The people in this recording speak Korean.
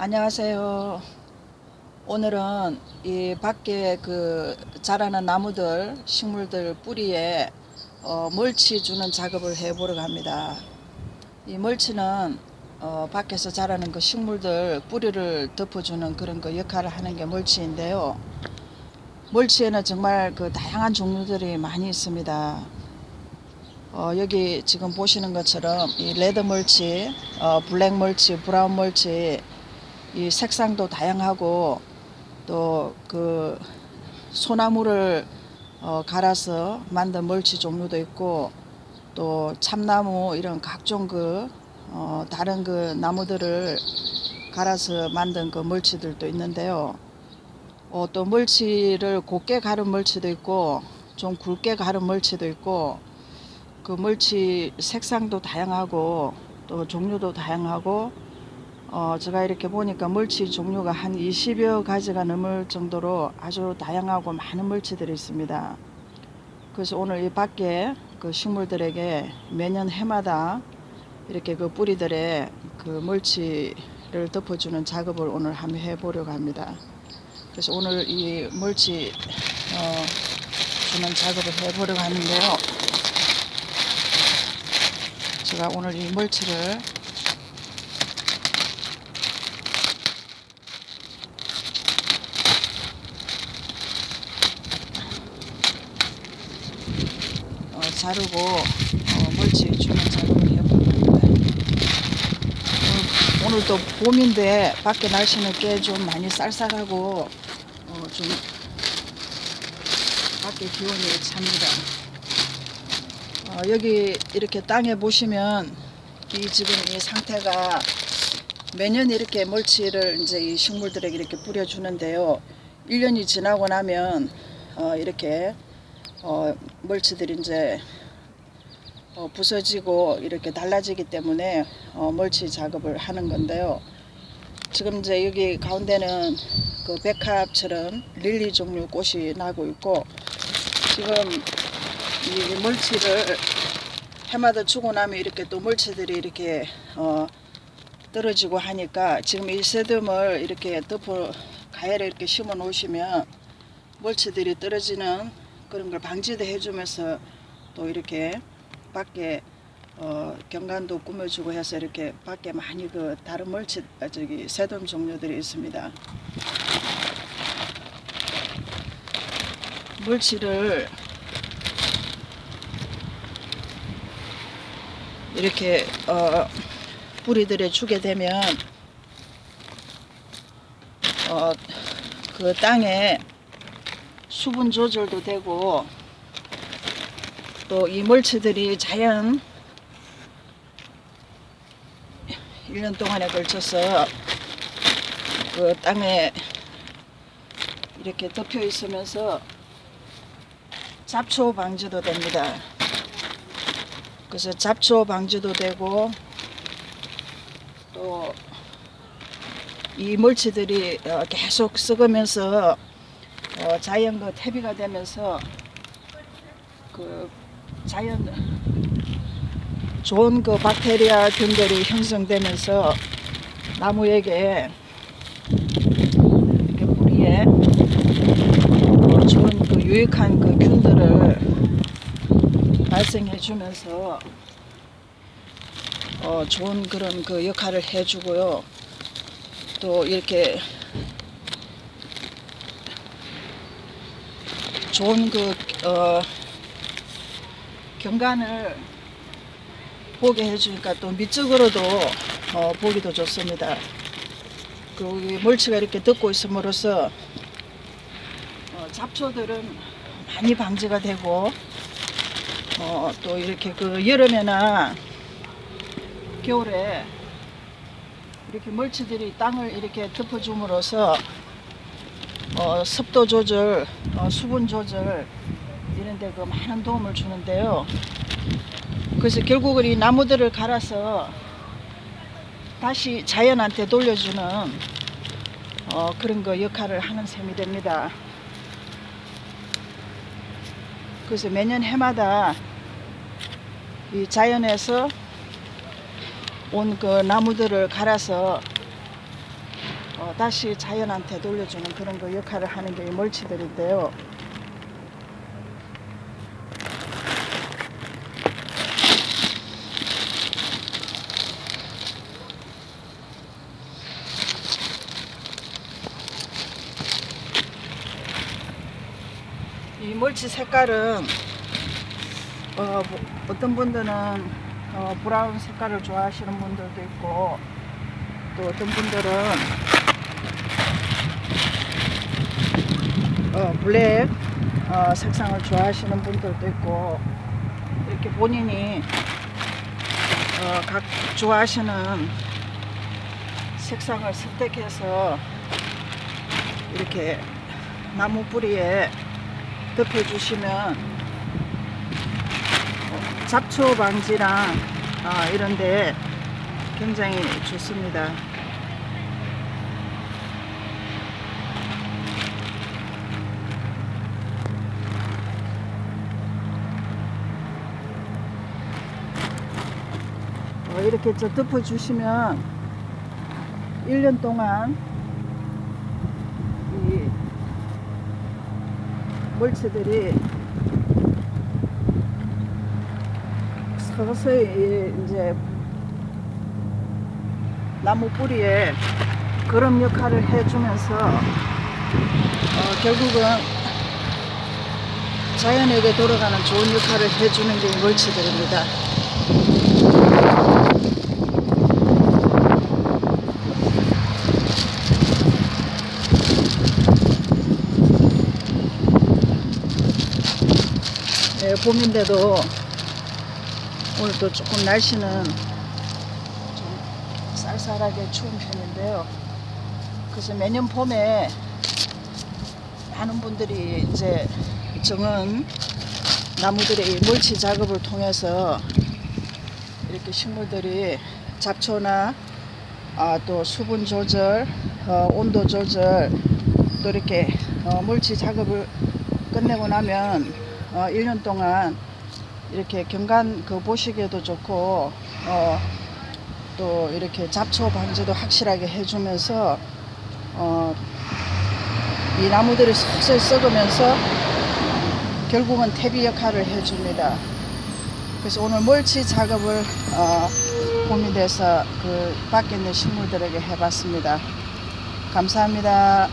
안녕하세요. 오늘은 이 밖에 그 자라는 나무들, 식물들 뿌리에 어, 멀치 주는 작업을 해보려고 합니다. 이 멀치는 어, 밖에서 자라는 그 식물들 뿌리를 덮어주는 그런 그 역할을 하는 게 멀치인데요. 멀치에는 정말 그 다양한 종류들이 많이 있습니다. 어, 여기 지금 보시는 것처럼 이 레드 멀치, 어, 블랙 멀치, 브라운 멀치, 이 색상도 다양하고 또 그 소나무를 어, 갈아서 만든 멀치 종류도 있고 또 참나무 이런 각종 그 어, 다른 그 나무들을 갈아서 만든 그 멀치들도 있는데요. 어, 또 멀치를 곱게 가른 멀치도 있고 좀 굵게 가른 멀치도 있고 그 멀치 색상도 다양하고 또 종류도 다양하고 어, 제가 이렇게 보니까 멀치 종류가 한 20여 가지가 넘을 정도로 아주 다양하고 많은 멀치들이 있습니다. 그래서 오늘 이 밖에 그 식물들에게 매년 해마다 이렇게 그 뿌리들에 그 멀치를 덮어주는 작업을 오늘 한번 해보려고 합니다. 그래서 오늘 이 멀치 어, 주는 작업을 해보려고 하는데요. 제가 오늘 이 멀치를 어, 자르고 어, 멀치 주는 작업을 해봅니다. 오늘, 오늘도 봄인데 밖에 날씨는 꽤 좀 많이 쌀쌀하고 어, 좀 밖에 기온이 찹니다. 어, 여기 이렇게 땅에 보시면 이 지금 이 상태가 매년 이렇게 멀치를 이제 이 식물들에게 이렇게 뿌려주는데요. 1년이 지나고 나면 어, 이렇게 어, 멀치들이 이제 어, 부서지고 이렇게 달라지기 때문에 어, 멀치 작업을 하는 건데요. 지금 이제 여기 가운데는 그 백합처럼 릴리 종류 꽃이 나고 있고 지금 이 멀치를 해마다 주고 나면 이렇게 또 멀치들이 이렇게 어, 떨어지고 하니까 지금 이 새듬을 이렇게 덮어 가열에 이렇게 심어 놓으시면 멀치들이 떨어지는 그런 걸 방지도 해주면서 또 이렇게 밖에 어, 경관도 꾸며주고 해서 이렇게 밖에 많이 그 다른 멀치 아, 저기 새돔 종류들이 있습니다. 멀치를 이렇게 어, 뿌리들에 주게 되면 어, 그 땅에 수분 조절도 되고 또 이 멀치들이 자연 1년 동안에 걸쳐서 그 땅에 이렇게 덮여 있으면서 잡초 방지도 됩니다. 그래서 잡초 방지도 되고 또 이 멀치들이 어, 계속 썩으면서 어, 자연 그 퇴비가 되면서 그 자연 좋은 그 박테리아 균들이 형성되면서 나무에게 이렇게 뿌리에 어, 좋은 그 유익한 그 균들을 발생해 주면서 어, 좋은 그런 그 역할을 해주고요. 또 이렇게 좋은 그 어, 경관을 보게 해주니까 또 미적으로도 어, 보기도 좋습니다. 이 멀치가 이렇게 덮고 있음으로써 어, 잡초들은 많이 방지가 되고 어, 또 이렇게 그 여름에나 겨울에 이렇게 멀치들이 땅을 이렇게 덮어줌으로써 어, 습도 조절, 어, 수분 조절 이런 데 그 많은 도움을 주는데요. 그래서 결국은 이 나무들을 갈아서 다시 자연한테 돌려주는 어, 그런 거 역할을 하는 셈이 됩니다. 그래서 매년 해마다 이 자연에서 온 그 나무들을 갈아서 어, 다시 자연한테 돌려주는 그런 그 역할을 하는 게 이 멀치들인데요. 이 멀치 색깔은 어, 뭐, 어떤 분들은 어, 브라운 색깔을 좋아하시는 분들도 있고 또 어떤 분들은 어, 블랙 어, 색상을 좋아하시는 분들도 있고 이렇게 본인이 어, 각 좋아하시는 색상을 선택해서 이렇게 나무 뿌리에 덮여주시면 어, 잡초 방지랑 아, 이런데 굉장히 좋습니다. 이렇게 저 덮어주시면 1년 동안 이 멀치들이 서서히 이제 나무 뿌리에 그런 역할을 해주면서 어, 결국은 자연에게 돌아가는 좋은 역할을 해주는 게이 멀치들입니다. 네, 봄인데도 오늘도 조금 날씨는 좀 쌀쌀하게 추운 편인데요. 그래서 매년 봄에 많은 분들이 이제 정은 나무들의 이 멀치 작업을 통해서 이렇게 식물들이 잡초나 아, 또 수분 조절, 어, 온도 조절, 또 이렇게 어, 물치 작업을 끝내고 나면 어, 1년 동안 이렇게 경관 그 보시기에도 좋고 어, 또 이렇게 잡초 방지도 확실하게 해주면서 어, 이 나무들이 서서히 썩으면서 결국은 퇴비 역할을 해줍니다. 그래서 오늘 멀치 작업을 어, 봄이 돼서 그 밖에 있는 식물들에게 해봤습니다. 감사합니다.